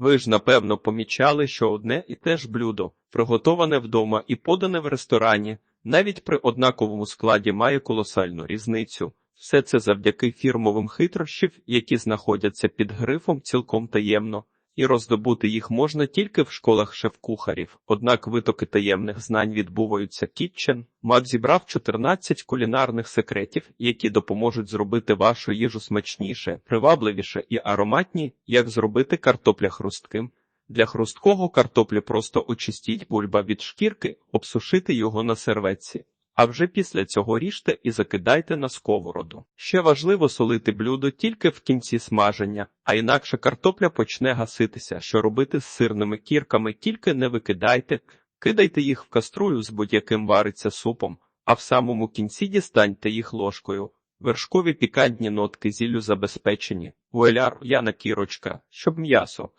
Ви ж напевно помічали, що одне і те ж блюдо, приготоване вдома і подане в ресторані, навіть при однаковому складі має колосальну різницю. Все це завдяки фірмовим хитрощів, які знаходяться під грифом цілком таємно, і роздобути їх можна тільки в школах шеф-кухарів. Однак витоки таємних знань відбуваються Кітчен. Мак зібрав 14 кулінарних секретів, які допоможуть зробити вашу їжу смачніше, привабливіше і ароматні, як зробити картопля хрустким. Для хрусткого картоплі просто очистіть бульба від шкірки, обсушити його на серветці. А вже після цього ріжте і закидайте на сковороду. Ще важливо солити блюдо тільки в кінці смаження, а інакше картопля почне гаситися. Що робити з сирними кірками, тільки не викидайте, кидайте їх в каструлю з будь-яким вариться супом, а в самому кінці дістаньте їх ложкою. Вершкові пікантні нотки зіллю забезпечені. Вуеляр, яна кірочка, щоб м'ясо.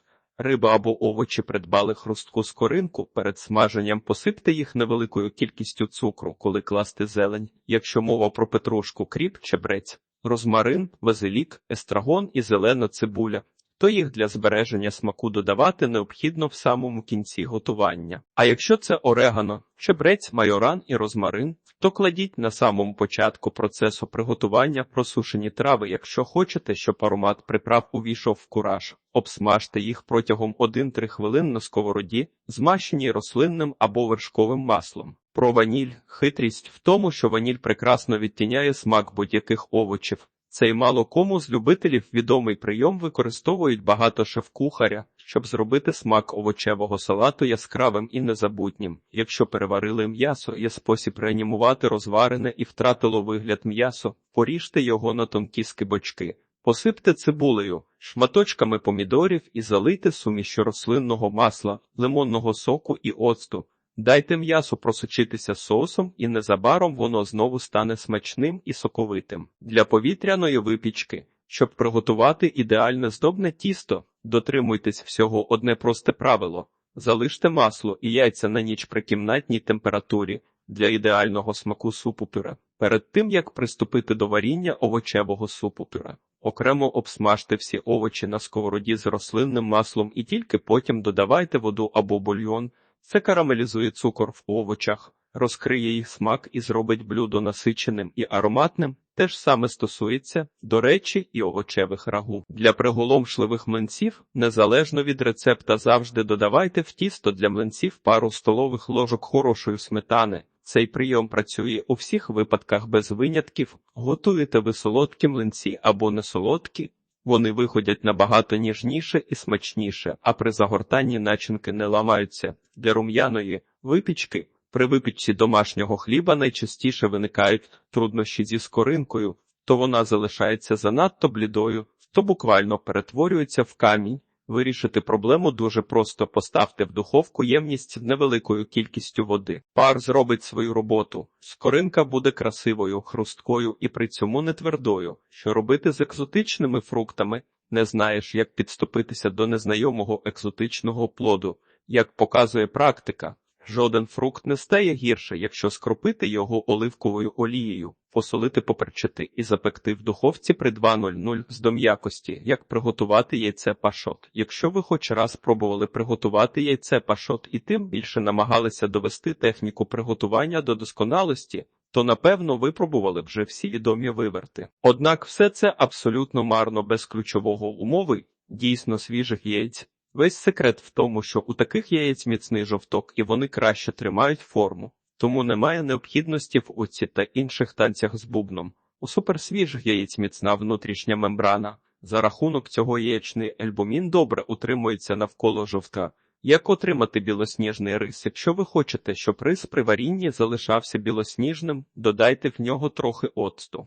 Риба або овочі придбали хрустку скоринку, перед смаженням посипте їх невеликою кількістю цукру, коли класти зелень, якщо мова про петрушку, кріп, чебрець, розмарин, вазелік, естрагон і зелена цибуля, то їх для збереження смаку додавати необхідно в самому кінці готування. А якщо це орегано, чебрець, майоран і розмарин, то кладіть на самому початку процесу приготування просушені трави, якщо хочете, щоб аромат приправ увійшов в кураж. Обсмажте їх протягом 1-3 хвилин на сковороді, змащені рослинним або вершковим маслом. Про ваніль хитрість в тому, що ваніль прекрасно відтіняє смак будь-яких овочів. Цей мало кому з любителів відомий прийом використовують багато шеф-кухаря, щоб зробити смак овочевого салату яскравим і незабутнім. Якщо переварили м'ясо, є спосіб реанімувати розварене і втратило вигляд м'ясо, поріжте його на тонкі скибочки. Посипте цибулею, шматочками помідорів і залийте сумішю рослинного масла, лимонного соку і оцту. Дайте м'ясу просочитися соусом, і незабаром воно знову стане смачним і соковитим. Для повітряної випічки, щоб приготувати ідеальне здобне тісто, дотримуйтесь всього одне просте правило: залиште масло і яйця на ніч при кімнатній температурі для ідеального смаку супу пюре. Перед тим як приступити до варіння овочевого супу пюре. Окремо обсмажте всі овочі на сковороді з рослинним маслом і тільки потім додавайте воду або бульйон. Це карамелізує цукор в овочах, розкриє їх смак і зробить блюдо насиченим і ароматним. Те ж саме стосується, до речі, і овочевих рагу. Для приголомшливих млинців, незалежно від рецепта, завжди додавайте в тісто для млинців пару столових ложок хорошої сметани. Цей прийом працює у всіх випадках без винятків. Готуєте ви солодкі млинці або не солодкі, вони виходять набагато ніжніше і смачніше, а при загортанні начинки не ламаються. Для рум'яної випічки при випічці домашнього хліба найчастіше виникають труднощі зі скоринкою, то вона залишається занадто блідою, то буквально перетворюється в камінь. Вирішити проблему дуже просто поставте в духовку ємність невеликою кількістю води. Пар зробить свою роботу. Скоринка буде красивою, хрусткою і при цьому не твердою. Що робити з екзотичними фруктами? Не знаєш, як підступитися до незнайомого екзотичного плоду. Як показує практика, жоден фрукт не стає гірше, якщо скропити його оливковою олією, посолити поперчити і запекти в духовці при 2.00 з до м'якості, як приготувати яйце пашот. Якщо ви хоч раз пробували приготувати яйце пашот і тим більше намагалися довести техніку приготування до досконалості, то напевно випробували вже всі відомі виверти. Однак все це абсолютно марно без ключового умови, дійсно свіжих яєць. Весь секрет в тому, що у таких яєць міцний жовток і вони краще тримають форму, тому немає необхідності в оці та інших танцях з бубном. У суперсвіжих яєць міцна внутрішня мембрана. За рахунок цього яєчний альбумін добре утримується навколо жовтка. Як отримати білосніжний рис? Якщо ви хочете, щоб рис при варінні залишався білосніжним, додайте в нього трохи оцту.